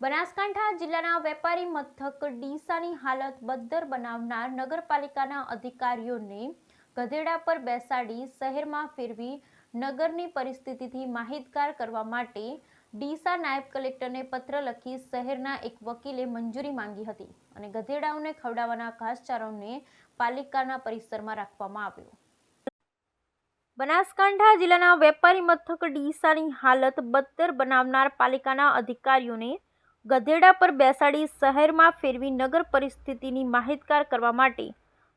બનાસકાંઠા જિલ્લાના વેપારી મથક ડીસાની હાલત બદ્દર બનાવનાર નગરપાલિકાના અધિકારીઓને ગધેડા પર બેસાડી શહેરમાં ફેરવી નગરની પરિસ્થિતિથી માહિતગાર કરવા માટે ડીસા નાયબ કલેક્ટરને પત્ર લખી શહેરના એક વકીલે મંજૂરી માંગી હતી અને ગધેડાઓને ખવડાવવાના ઘાસચારોને પાલિકાના પરિસરમાં રાખવામાં આવ્યો. બનાસકાંઠા જિલ્લાના વેપારી મથક ડીસાની હાલત બદતર બનાવનાર પાલિકાના અધિકારીઓને ગધેડા પર બેસાડી શહેરમાં ફેરવી નગર પરિસ્થિતિની માહિતગાર કરવા માટે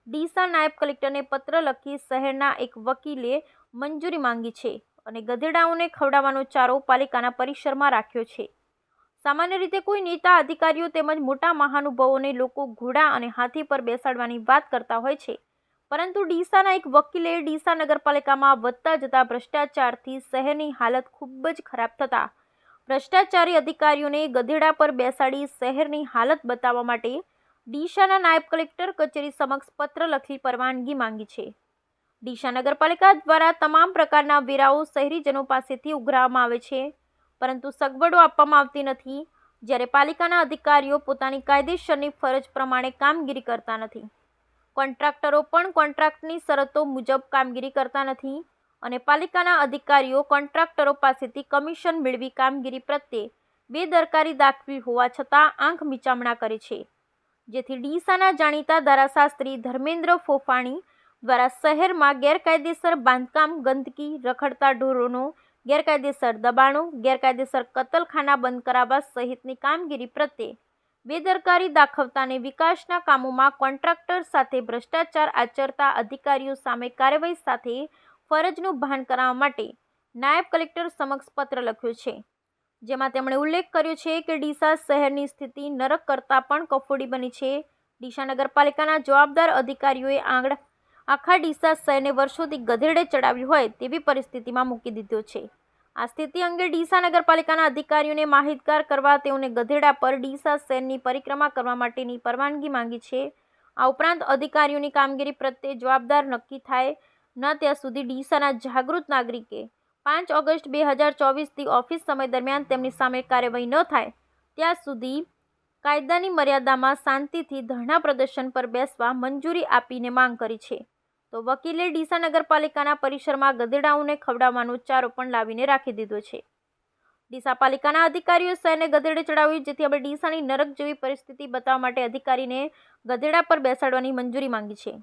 ડીસા નાયબ કલેક્ટરને પત્ર લખી શહેરના એક વકીલે મંજૂરી માંગી છે અને ગધેડાઓને ખવડાવવાનો ચારો પાલિકાના પરિસરમાં રાખ્યો છે. સામાન્ય રીતે કોઈ નેતા, અધિકારીઓ તેમજ મોટા મહાનુભાવોને લોકો ઘોડા અને હાથી પર બેસાડવાની વાત કરતા હોય છે. પરંતુ ડીસાના એક વકીલે ડીસા નગરપાલિકામાં વધતા જતા ભ્રષ્ટાચારથી શહેરની હાલત ખૂબ જ ખરાબ થતા ભ્રષ્ટાચારી અધિકારીઓને ગધેડા પર બેસાડી શહેરની હાલત બતાવવા માટે ડીશાના નાયબ કલેક્ટર કચેરી સમક્ષ પત્ર લખી પરવાનગી માંગી છે. ડીશા નગરપાલિકા દ્વારા તમામ પ્રકારના વેરાઓ શહેરીજનો પાસેથી ઉઘરાવવામાં આવે છે, પરંતુ સગવડો આપવામાં આવતી નથી, જ્યારે પાલિકાના અધિકારીઓ પોતાની કાયદેસરની ફરજ પ્રમાણે કામગીરી કરતા નથી. કોન્ટ્રાક્ટરો પણ કોન્ટ્રાક્ટની શરતો મુજબ કામગીરી કરતા નથી અને પાલિકાના અધિકારીઓ, કોન્ટ્રાક્ટરો પાસેથી કમિશન મેળવી કામગીરી પ્રત્યે બેદરકારી દાખવી હોવા છતાં આંખ મિચામણા કરે છે. જેથી ડીસાના જાણીતા ધારાશાસ્ત્રી ધર્મેન્દ્ર ફોફાણી દ્વારા શહેરમાં ગેરકાયદેસર બાંધકામ, ગંદકી, રખડતા ઢોરોનો ગેરકાયદેસર દબાણો, ગેરકાયદેસર કતલખાના બંધ કરાવવા સહિતની કામગીરી પ્રત્યે બેદરકારી દાખવતાને વિકાસના કામોમાં કોન્ટ્રાક્ટર સાથે ભ્રષ્ટાચાર આચરતા અધિકારીઓ સામે કાર્યવાહી સાથે ફરજનું ભાન કરાવવા માટે નાયબ કલેક્ટર સમક્ષ પત્ર લખ્યો છે. જેમાં તેમણે ઉલ્લેખ કર્યો છે કે ડીસા શહેરની સ્થિતિ નરક કરતાં પણ કફોડી બની છે. ડીસા નગરપાલિકાના જવાબદાર અધિકારીઓએ આંગળ આખા ડીસા શહેરને વર્ષોથી ગધેડે ચડાવ્યું હોય તેવી પરિસ્થિતિમાં મૂકી દીધો છે. આ સ્થિતિ અંગે ડીસા નગરપાલિકાના અધિકારીઓને માહિતગાર કરવા તેઓને ગધેડા પર ડીસા શહેરની પરિક્રમા કરવા માટેની પરવાનગી માંગી છે. આ ઉપરાંત અધિકારીઓની કામગીરી પ્રત્યે જવાબદાર નક્કી થાય ન ત્યાં સુધી ડીસાના જાગૃત નાગરિકે પાંચ ઓગસ્ટ બે હજાર ચોવીસથી ઓફિસ સમય દરમિયાન તેમની સામે કાર્યવાહી ન થાય, ત્યાં સુધી કાયદાની મર્યાદામાં શાંતિથી ધરણા પ્રદર્શન પર બેસવા મંજૂરી આપીને માંગ કરી છે. તો વકીલે ડીસા નગરપાલિકાના પરિસરમાં ગધેડાઓને ખવડાવવાનો ચારો પણ લાવીને રાખી દીધો છે. ડીસા પાલિકાના અધિકારીઓ શહેરને ગધેડે ચડાવ્યું, જેથી આપણે ડીસાની નરક જેવી પરિસ્થિતિ બતાવવા માટે અધિકારીને ગધેડા પર બેસાડવાની મંજૂરી માંગી છે.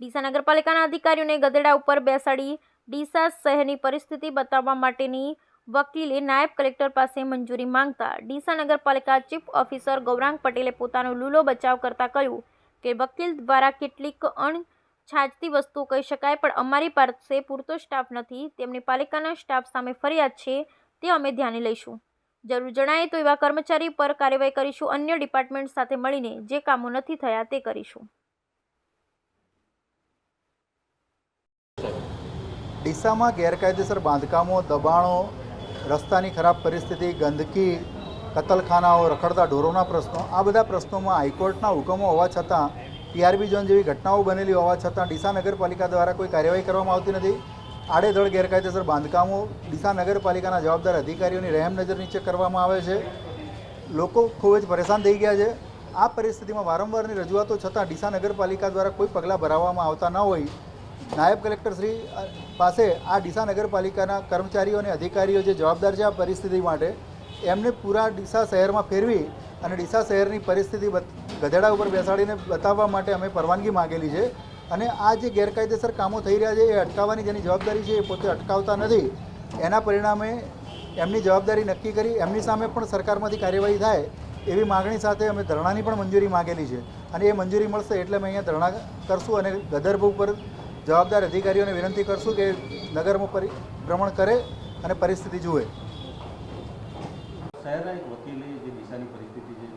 ડીસા નગરપાલિકાના અધિકારીઓને ગધેડા ઉપર બેસાડી ડીસા શહેરની પરિસ્થિતિ બતાવવા માટેની વકીલે નાયબ કલેક્ટર પાસે મંજૂરી માંગતા ડીસા નગરપાલિકા ચીફ ઓફિસર ગૌરાંગ પટેલે પોતાનો લૂલો બચાવ કરતા કહ્યું કે વકીલ દ્વારા કેટલીક અણછાજતી વસ્તુઓ કહી શકાય, પણ અમારી પાસે પૂરતો સ્ટાફ નથી, તેમની પાલિકાના સ્ટાફ સામે ફરિયાદ છે, તે અમે ધ્યાને લઈશું. જરૂર જણાય તો એવા કર્મચારી પર કાર્યવાહી કરીશું, અન્ય ડિપાર્ટમેન્ટ સાથે મળીને જે કામો નથી થયા તે કરીશું. ડીસામાં ગેરકાયદેસર બાંધકામો, દબાણો, રસ્તાની ખરાબ પરિસ્થિતિ, ગંદકી, કતલખાનાઓ, રખડતા ઢોરોના પ્રશ્નો, આ બધા પ્રશ્નોમાં હાઈકોર્ટના હુકમો હોવા છતાં, ટીઆરબી ઝોન જેવી ઘટનાઓ બનેલી હોવા છતાં ડીસા નગરપાલિકા દ્વારા કોઈ કાર્યવાહી કરવામાં આવતી નથી. આડેધડ ગેરકાયદેસર બાંધકામો ડીસા નગરપાલિકાના જવાબદાર અધિકારીઓની રહેમ નજર નીચે કરવામાં આવે છે. લોકો ખૂબ જ પરેશાન થઈ ગયા છે. આ પરિસ્થિતિમાં વારંવારની રજૂઆતો છતાં ડીસા નગરપાલિકા દ્વારા કોઈ પગલાં ભરાવવામાં આવતા ન હોય નાયબ કલેક્ટર શ્રી પાસે આ ડીસા નગરપાલિકાના કર્મચારીઓ અને અધિકારીઓ જે જવાબદાર છે આ પરિસ્થિતિ માટે, એમને પૂરા ડીસા શહેરમાં ફેરવી અને ડીસા શહેરની પરિસ્થિતિ ગધેડા ઉપર બેસાડીને બતાવવા માટે અમે પરવાનગી માગેલી છે. અને આ જે ગેરકાયદેસર કામો થઈ રહ્યા છે, એ અટકાવવાની જેની જવાબદારી છે, એ પોતે અટકાવતા નથી. એના પરિણામે એમની જવાબદારી નક્કી કરી, એમની સામે પણ સરકારમાંથી કાર્યવાહી થાય, એવી માગણી સાથે અમે ધરણાની પણ મંજૂરી માગેલી છે. અને એ મંજૂરી મળશે એટલે અમે અહીંયા ધરણા કરશું અને ગદર્ભ ઉપર જવાબદાર અધિકારીઓને વિનંતી કરશું કે નગરમાં પરિભ્રમણ કરે અને પરિસ્થિતિ જુએ. શહેરના એક વકીલે જે દિશાની પરિસ્થિતિ જે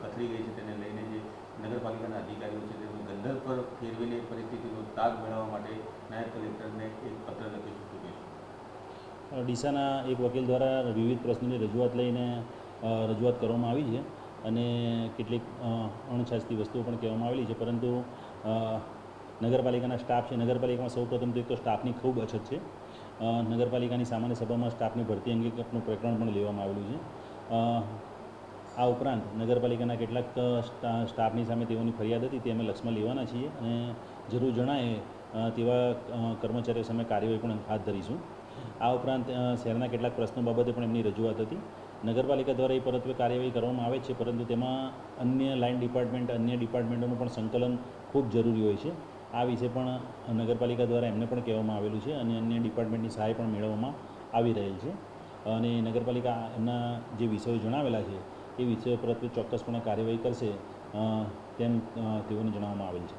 કથળી ગઈ છે તેને લઈને જે નગરપાલિકાના અધિકારીઓ છે તેઓ ગંદર પર ફેરવીને પરિસ્થિતિનો તાગ મેળવવા માટે નાયબ કલેક્ટરને એક પત્ર લખી ચૂક્યું ડીસાના એક વકીલ દ્વારા વિવિધ પ્રશ્નોની રજૂઆત લઈને રજૂઆત કરવામાં આવી છે અને કેટલીક અ, વસ્તુઓ પણ કહેવામાં આવેલી છે પરંતુ નગરપાલિકાના સ્ટાફ છે. નગરપાલિકામાં સૌપ્રથમ તો તો સ્ટાફની ખૂબ અછત છે. નગરપાલિકાની સામાન્ય સભામાં સ્ટાફની ભરતી અંગે પ્રકરણ પણ લેવામાં આવેલું છે. આ ઉપરાંત નગરપાલિકાના કેટલાક સ્ટાફની સામે તેઓની ફરિયાદ હતી, તે અમે લક્ષમાં લેવાના છીએ અને જરૂર જણાય તેવા કર્મચારીઓ સામે કાર્યવાહી પણ હાથ ધરીશું. આ ઉપરાંત શહેરના કેટલાક પ્રશ્નો બાબતે પણ એમની રજૂઆત હતી. નગરપાલિકા દ્વારા એ પરત્વે કાર્યવાહી કરવામાં આવે છે, પરંતુ તેમાં અન્ય લાઇન ડિપાર્ટમેન્ટ, અન્ય ડિપાર્ટમેન્ટોનું પણ સંકલન ખૂબ જરૂરી હોય છે. આ વિશે પણ નગરપાલિકા દ્વારા એમને પણ કહેવામાં આવેલું છે અને અન્ય ડિપાર્ટમેન્ટની સહાય પણ મેળવવામાં આવી રહેલ છે. અને નગરપાલિકા એમના જે વિષયો જણાવેલા છે, એ વિષયો પ્રત્યે ચોક્કસપણે કાર્યવાહી કરશે તેમ તેઓને જણાવવામાં આવેલ છે.